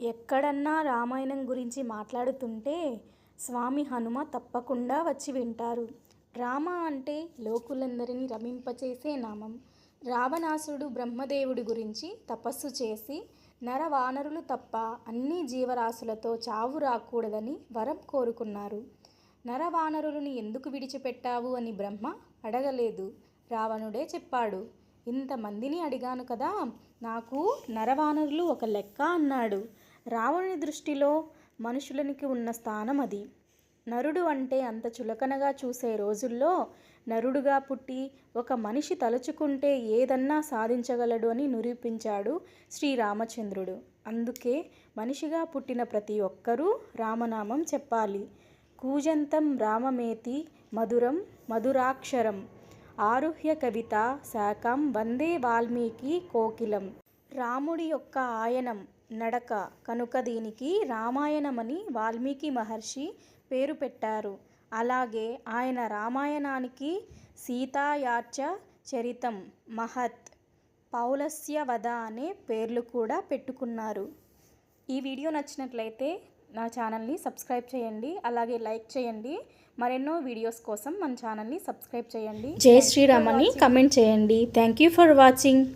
ఎక్కడన్నా రామాయణం గురించి మాట్లాడుతుంటే స్వామి హనుమ తప్పకుండా వచ్చి వింటారు. రామ అంటే లోకులందరినీ రమింపచేసే నామం. రావణాసుడు బ్రహ్మదేవుడి గురించి తపస్సు చేసి నరవానరులు తప్ప అన్ని జీవరాశులతో చావు రాకూడదని వరం కోరుకున్నారు. నరవానరులని ఎందుకు విడిచిపెట్టావు అని బ్రహ్మ అడగలేదు. రావణుడే చెప్పాడు ఇంతమందిని అడిగాను కదా నాకు నరవానరులు ఒక లెక్క అన్నాడు. రావణుని దృష్టిలో మనుషులనికి ఉన్న స్థానం అది. నరుడు అంటే అంత చులకనగా చూసే రోజుల్లో నరుడుగా పుట్టి ఒక మనిషి తలుచుకుంటే ఏదన్నా సాధించగలడు అని నిరూపించాడు శ్రీరామచంద్రుడు. అందుకే మనిషిగా పుట్టిన ప్రతి ఒక్కరూ రామనామం చెప్పాలి. కూజంతం రామమేతి మధురం మధురాక్షరం ఆరుహ్య కవిత శాఖం వందే వాల్మీకి కోకిలం. రాముడి యొక్క ఆయనం నడక. కనుక దీనికి రామాయణమని వాల్మీకి మహర్షి పేరు పెట్టారు. అలాగే ఆయన రామాయణానికి సీతాయార్చ చరితం మహత్ పౌలస్య వధ అనే పేర్లు కూడా పెట్టుకున్నారు. ఈ వీడియో నచ్చినట్లయితే నా ఛానల్ని సబ్స్క్రైబ్ చేయండి అలాగే లైక్ చేయండి. మరెన్నో వీడియోస్ కోసం మన ఛానల్ని సబ్స్క్రైబ్ చేయండి. జై శ్రీరామ్ అని కమెంట్ చేయండి. Thank you for watching